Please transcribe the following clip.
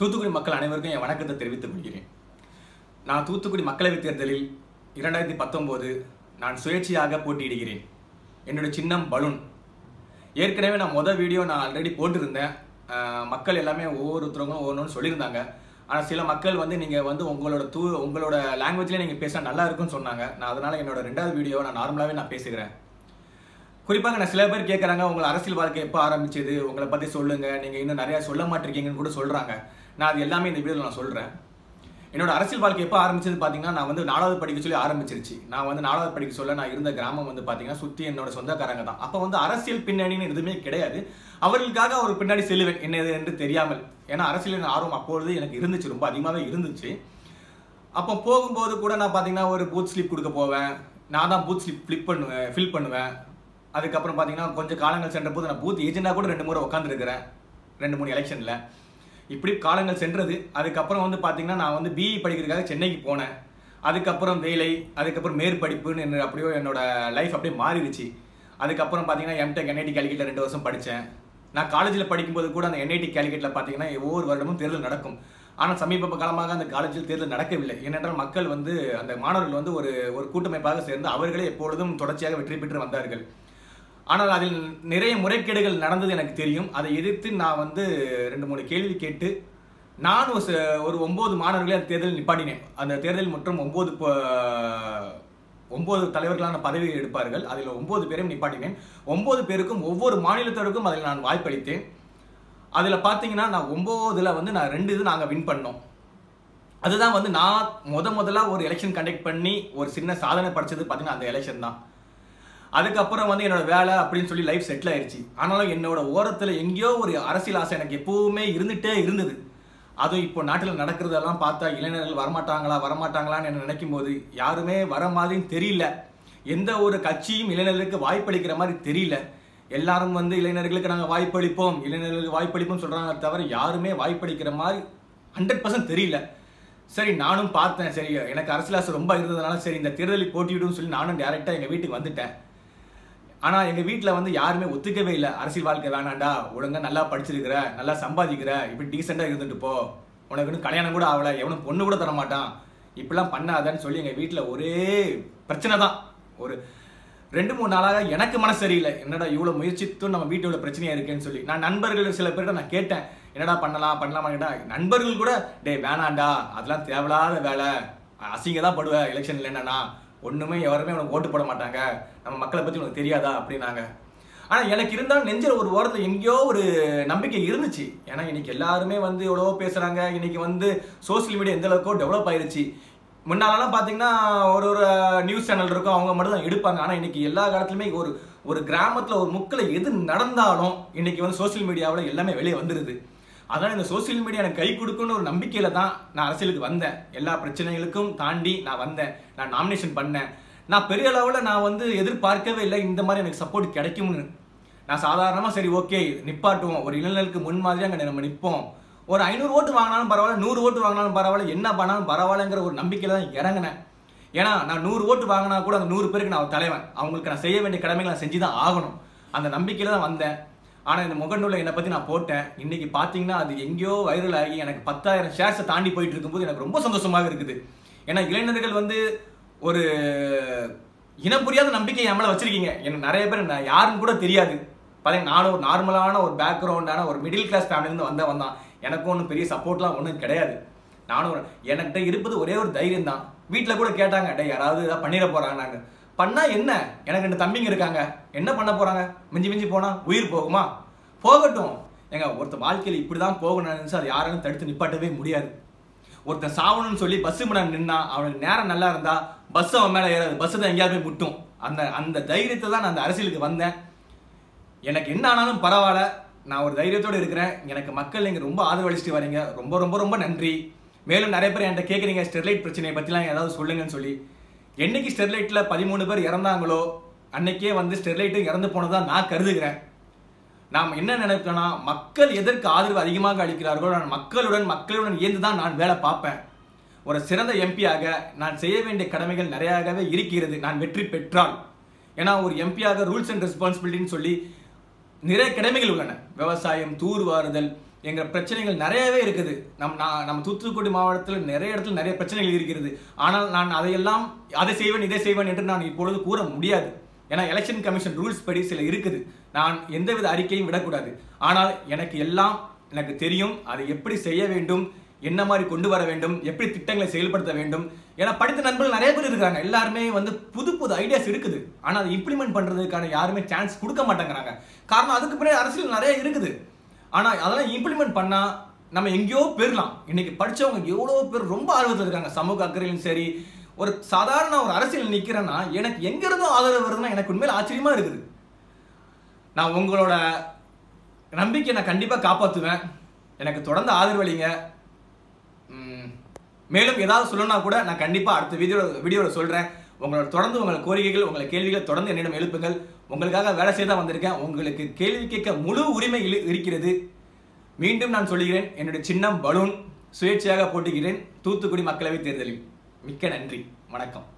தூத்துக்குடி மக்கள் அனைவருக்கும் என் வணக்கத்தை தெரிவித்துக் கொள்கிறேன். நான் தூத்துக்குடி மக்களவைத் தேர்தலில் இரண்டாயிரத்தி பத்தொம்போது நான் சுயேட்சையாக போட்டியிடுகிறேன். என்னோட சின்னம் பலூன். ஏற்கனவே நான் மொதல் வீடியோ நான் ஆல்ரெடி போட்டிருந்தேன். மக்கள் எல்லாமே ஒவ்வொருத்தரவங்களும் ஒவ்வொன்றும் சொல்லியிருந்தாங்க. ஆனால் சில மக்கள் வந்து நீங்கள் வந்து உங்களோட தூ உங்களோட லாங்குவேஜ்லேயே நீங்கள் பேசினா நல்லா இருக்கும்னு சொன்னாங்க. நான் அதனால் என்னோட ரெண்டாவது வீடியோ நான் நார்மலாகவே நான் பேசுகிறேன். குறிப்பாக நான் சில பேர் கேட்குறாங்க உங்களை அரசியல் வாழ்க்கை எப்போ ஆரம்பிச்சது? உங்களை பற்றி சொல்லுங்கள் நீங்கள் இன்னும் நிறையா சொல்ல மாட்டிருக்கீங்கன்னு கூட சொல்கிறாங்க நான் அது எல்லாமே இந்த வீடியோவில் நான் சொல்கிறேன் என்னோட அரசியல் வாழ்க்கை எப்போ ஆரம்பிச்சது பார்த்தீங்கன்னா நான் வந்து நாலாவது படிக்க சொல்லி ஆரம்பிச்சிருச்சு. நான் வந்து நாலாவது படிக்க சொல்ல நான் இருந்த கிராமம் வந்து பார்த்தீங்கன்னா சுற்றி என்னோட சொந்தக்காரங்க தான். அப்போ வந்து அரசியல் பின்னணின்னு எதுவுமே கிடையாது. அவர்களுக்காக ஒரு பின்னாடி செல்லுவேன். என்னது என்று தெரியாமல். ஏன்னா அரசியலின் ஆர்வம் அப்பொழுது எனக்கு இருந்துச்சு. ரொம்ப அதிகமாகவே இருந்துச்சு. அப்போ போகும்போது கூட நான் பார்த்தீங்கன்னா ஒரு பூத் ஸ்லிப் கொடுக்க போவேன். நான் தான் பூத் ஸ்லிப் ஃபிளிப் பண்ணுவேன் ஃபில் பண்ணுவேன். அதுக்கப்புறம் பார்த்தீங்கன்னா கொஞ்சம் காலங்கள் சென்ற போது நான் பூத் ஏஜெண்டாக கூட ரெண்டு முறை உட்காந்துருக்கிறேன் ரெண்டு மூணு எலெக்ஷனில் இப்படி காலங்கள் சென்றது. அதுக்கப்புறம் வந்து பார்த்தீங்கன்னா நான் வந்து பிஇ படிக்கிறதுக்காக சென்னைக்கு போனேன். அதுக்கப்புறம் வேலை அதுக்கப்புறம் மேற்படிப்புன்னு என்ன அப்படியோ என்னோட லைஃப் அப்படியே மாறிடுச்சு. அதுக்கப்புறம் பார்த்தீங்கன்னா எம்டெக் என்ஐடி கேலிக்கெட்டில் ரெண்டு வருஷம் படித்தேன் நான் காலேஜில் படிக்கும்போது கூட அந்த என்ஐடி கேலிக்கெட்டில் பார்த்தீங்கன்னா ஒவ்வொரு வருடமும் தேர்தல் நடக்கும். ஆனால் சமீப காலமாக அந்த காலேஜில் தேர்தல் நடக்கவில்லை. ஏனென்றால் மக்கள் வந்து அந்த மாணவர்கள் வந்து ஒரு ஒரு கூட்டமைப்பாக சேர்ந்து அவர்களே எப்பொழுதும் தொடர்ச்சியாக வெற்றி பெற்று வந்தார்கள். ஆனால் அதில் நிறைய முறைகேடுகள் நடந்தது எனக்கு தெரியும். அதை எதிர்த்து நான் வந்து ரெண்டு மூணு கேள்வி கேட்டு நான் ஒரு ச- ஒரு ஒன்பது மாணவர்களை அந்த தேர்தலில் நிப்பாட்டினேன். அந்த தேர்தல் மற்றும் ஒம்பது ஒம்பது தலைவர்களான பதவி எடுப்பார்கள். அதில் ஒம்பது பேரையும் நிப்பாட்டினேன். ஒம்பது பேருக்கும் ஒவ்வொரு மாநிலத்தவருக்கும் அதில் நான் வாய்ப்பளித்தேன். அதில் பார்த்தீங்கன்னா நான் ஒம்போதில் வந்து நான் ரெண்டு இது நாங்கள் வின் பண்ணோம். அதுதான் வந்து நான் முத முதல்ல ஒரு எலெக்ஷன் கண்டக்ட் பண்ணி ஒரு சின்ன சாதனை படைச்சது பார்த்தீங்கன்னா அந்த எலெக்ஷன் தான். அதுக்கப்புறம் வந்து என்னோட வேலை அப்படின்னு சொல்லி லைஃப் செட்டில் ஆயிடுச்சு ஆனாலும் என்னோட ஓரத்தில் எங்கேயோ ஒரு அரசியல் ஆசை எனக்கு எப்பவுமே இருந்துகிட்டே இருந்தது. அதுவும் இப்போ நாட்டில் நடக்கிறதெல்லாம் பார்த்தா இளைஞர்கள் வரமாட்டாங்களா வரமாட்டாங்களான்னு என்ன நினைக்கும் போது யாருமே வர மாதிரியும் தெரியல. எந்த ஒரு கட்சியும் இளைஞர்களுக்கு வாய்ப்பளிக்கிற மாதிரி தெரியல. எல்லாரும் வந்து இளைஞர்களுக்கு நாங்கள் வாய்ப்பளிப்போம் இளைஞர்களுக்கு வாய்ப்பளிப்போம் சொல்கிறாங்க தவிர யாருமே வாய்ப்பளிக்கிற மாதிரி ஹண்ட்ரட் பர்சன்ட் தெரியல. சரி நானும் பார்த்தேன். சரி எனக்கு அரசியல் ஆசை ரொம்ப இருந்ததுனால சரி இந்த தேர்தலில் போட்டியிடும் சொல்லி நானும் டேரெக்டாக எங்கள் வீட்டுக்கு வந்துட்டேன். ஆனால் எங்கள் வீட்டில் வந்து யாருமே ஒத்துக்கவே இல்லை. அரசியல் வாழ்க்கை வேணாண்டா. ஒழுங்கா நல்லா படிச்சிருக்கிற நல்லா சம்பாதிக்கிற இப்படி டீசெண்டாக இருந்துட்டு போ. உனக்கு இன்னும் கல்யாணம் கூட ஆகலை. எவனும் பொண்ணு கூட தர மாட்டான் இப்படிலாம் பண்ணாதன்னு சொல்லி எங்கள் வீட்டில் ஒரே பிரச்சனை தான். ஒரு ரெண்டு மூணு நாளாக எனக்கு மனசு சரியில்லை. என்னடா இவ்வளோ முயற்சித்தும் நம்ம வீட்டில் உள்ள பிரச்சனையா இருக்கேன்னு சொல்லி. நான் நண்பர்கள் சில பேர்கிட்ட நான் கேட்டேன். என்னடா பண்ணலாம் பண்ணலாமா? கேட்டா நண்பர்கள் கூட டேய் வேணாண்டா. அதெல்லாம் தேவையில்லாத வேலை. அசிங்க தான் படுவேன் எலெக்ஷன் இல்லைன்னா ஒன்றுமே யாருமே உனக்கு ஓட்டு போட மாட்டாங்க. நம்ம மக்களை பற்றி உனக்கு தெரியாதா? அப்படின்னாங்க. ஆனால் எனக்கு இருந்தாலும் நெஞ்சில் ஒரு ஓரத்தில் எங்கேயோ ஒரு நம்பிக்கை இருந்துச்சு. ஏன்னா இன்னைக்கு எல்லாருமே வந்து எவ்வளவோ பேசுகிறாங்க இன்னைக்கு வந்து சோஷியல் மீடியா எந்த அளவுக்கோ டெவலப் ஆயிருச்சு. முன்னாலலாம் பார்த்தீங்கன்னா ஒரு ஒரு நியூஸ் சேனல் இருக்கும். அவங்க மட்டும் தான் எடுப்பாங்க. ஆனால் இன்னைக்கு எல்லா காலத்துலையுமே ஒரு ஒரு கிராமத்தில் ஒரு முக்கில் எது நடந்தாலும் இன்னைக்கு வந்து சோஷியல் மீடியாவில் எல்லாமே வெளியே வந்துடுது அதனால் இந்த சோஷியல் மீடியா எனக்கு கை கொடுக்குன்னு ஒரு நம்பிக்கையில் தான் நான் அரசியலுக்கு வந்தேன். எல்லா பிரச்சனைகளுக்கும் தாண்டி நான் வந்தேன். நான் நாமினேஷன் பண்ணேன். நான் பெரிய அளவில் நான் வந்து எதிர்பார்க்கவே இல்லை. இந்த மாதிரி எனக்கு சப்போர்ட் கிடைக்கும்னு. நான் சாதாரணமாக சரி ஓகே நிப்பாட்டுவோம். ஒரு இளைஞர்களுக்கு முன்மாதிரி அங்கே நம்ம நிற்போம் ஒரு ஐநூறு ஓட்டு வாங்கினாலும் பரவாயில்ல நூறு ஓட்டு வாங்கினாலும் பரவாயில்ல என்ன பண்ணாலும் பரவாயில்லங்கிற ஒரு நம்பிக்கையில் தான் இறங்கினேன். ஏன்னா நான் நூறு ஓட்டு வாங்கினா கூட அந்த நூறு பேருக்கு நான் தலைவன். அவங்களுக்கு நான் செய்ய வேண்டிய கடமைகளை நான் செஞ்சு தான் ஆகணும். அந்த நம்பிக்கையில் தான் வந்தேன். ஆனால் இந்த முகநூலில் என்னை பற்றி நான் போட்டேன். இன்னைக்கு பார்த்தீங்கன்னா அது எங்கேயோ வைரல் ஆகி எனக்கு பத்தாயிரம் ஷேர்ஸை தாண்டி போயிட்டு இருக்கும்போது எனக்கு ரொம்ப சந்தோஷமாக இருக்குது. ஏன்னா இளைஞர்கள் வந்து ஒரு இனம் புரியாத நம்பிக்கை என் மேலே வச்சிருக்கீங்க. எனக்கு நிறைய பேர் நான் யாருன்னு கூட தெரியாது. பார்த்தீங்கன்னா நானும் ஒரு நார்மலான ஒரு பேக்ரவுண்டான ஒரு மிடில் கிளாஸ் ஃபேமிலிருந்து வந்தவன் தான். எனக்கும் ஒன்றும் பெரிய சப்போர்ட்லாம் ஒன்றும் கிடையாது. நானும் என்கிட்ட இருப்பது ஒரே ஒரு தைரியம் தான். வீட்டில் கூட கேட்டாங்க டே யாராவது ஏதாவது பண்ணிட போகிறாங்க நாங்கள் பண்ணா என்ன? எனக்கு ரெண்டு தம்பிங்க இருக்காங்க. என்ன பண்ண போறாங்க? மிஞ்சி மிஞ்சி போனா உயிர் போகுமா? போகட்டும். ஏங்க ஒருத்தர் வாழ்க்கையில் இப்படி தான் போகணும்னு நினைச்சு அதை யாராலும் தடுத்து நிப்பாட்டவே முடியாது. ஒருத்தன் சாவணும்னு சொல்லி பஸ் முன்னாடி நின்னா அவனுக்கு நேரம் நல்லா இருந்தா பஸ் அவன் மேலே ஏறாது. பஸ் தான் எங்கேயாவது போய் முட்டும். அந்த அந்த தைரியத்தை தான் நான் அந்த அரசியலுக்கு வந்தேன். எனக்கு என்ன ஆனாலும் பரவாயில்ல. நான் ஒரு தைரியத்தோடு இருக்கிறேன். எனக்கு மக்கள் நீங்கள் ரொம்ப ஆதரவளிச்சுட்டு வரீங்க. ரொம்ப ரொம்ப ரொம்ப நன்றி. மேலும் நிறைய பேர் என்கிட்ட கேட்குறீங்க ஸ்டெர்லைட் பிரச்சனையை பற்றிலாம் ஏதாவது சொல்லுங்கன்னு சொல்லி. என்னைக்கு ஸ்டெர்லைட்டில் பதிமூணு பேர் இறந்தாங்களோ அன்னைக்கே வந்து ஸ்டெர்லைட்டும் இறந்து போனதான் நான் கருதுகிறேன். நாம் என்ன நினைக்கிறோம்னா மக்கள் எதற்கு ஆதரவு அதிகமாக அளிக்கிறார்களோ நான் மக்களுடன் மக்களுடன் இயந்து தான் நான் வேலை பார்ப்பேன். ஒரு சிறந்த எம்பியாக நான் செய்ய வேண்டிய கடமைகள் நிறையாகவே இருக்கிறது. நான் வெற்றி பெற்றால். ஏன்னா ஒரு எம்பியாக ரூல்ஸ் அண்ட் ரெஸ்பான்சிபிலிட்டின்னு சொல்லி நிறைய கடமைகள் உள்ளன. விவசாயம் தூர்வாறுதல் எங்கள் பிரச்சனைகள் நிறையவே இருக்குது. நம் நான் நம்ம தூத்துக்குடி மாவட்டத்தில் நிறைய இடத்துல நிறைய பிரச்சனைகள் இருக்கிறது. ஆனால் நான் அதையெல்லாம் அதை செய்வேன் இதை செய்வேன் என்று நான் இப்பொழுது கூற முடியாது. ஏன்னா எலெக்ஷன் கமிஷன் ரூல்ஸ் படி சில இருக்குது. நான் எந்தவித அறிக்கையும் விடக்கூடாது. ஆனால் எனக்கு எல்லாம் எனக்கு தெரியும். அதை எப்படி செய்ய வேண்டும்? என்ன மாதிரி கொண்டு வர வேண்டும்? எப்படி திட்டங்களை செயல்படுத்த வேண்டும்? ஏன்னா படித்த நண்பர்கள் நிறைய பேர் இருக்காங்க. எல்லாருமே வந்து புது புது ஐடியாஸ் இருக்குது. ஆனால் அதை இம்ப்ளிமெண்ட் பண்ணுறதுக்கான யாருமே சான்ஸ் கொடுக்க மாட்டேங்கிறாங்க. காரணம் அதுக்கு பின்னாடி அரசியல் நிறைய இருக்குது. ஆனால் அதெல்லாம் இம்ப்ளிமெண்ட் பண்ணால் நம்ம எங்கேயோ போயிடலாம் இன்னைக்கு படிச்சவங்க எவ்வளோ பேர் ரொம்ப ஆர்வத்தில் இருக்காங்க. சமூக அக்கறையிலும் சரி ஒரு சாதாரண ஒரு அரசியல் நிற்கிறேன்னா எனக்கு எங்கேருந்தும் ஆதரவு வருதுன்னா எனக்கு உண்மையில் ஆச்சரியமாக இருக்குது. நான் உங்களோட நம்பிக்கையை நான் கண்டிப்பாக காப்பாற்றுவேன் எனக்கு தொடர்ந்து ஆதரவு அளிங்க. மேலும் ஏதாவது சொல்லணும்னா கூட நான் கண்டிப்பாக அடுத்த வீடியோ வீடியோவில் சொல்கிறேன் உங்களோட தொடர்ந்து உங்கள் கோரிக்கைகள் உங்கள் கேள்விகள் தொடர்ந்து என்னிடம் எழுப்புங்கள். உங்களுக்காக வேலை செய்ய தான் வந்திருக்கேன். உங்களுக்கு கேள்வி கேட்க முழு உரிமை இருக்கிறது. மீண்டும் நான் சொல்கிறேன் என்னுடைய சின்னம் பலூன். சுயேட்சையாக போட்டுகிறேன். தூத்துக்குடி மக்களவைத் தேர்தலில். மிக்க நன்றி. வணக்கம்.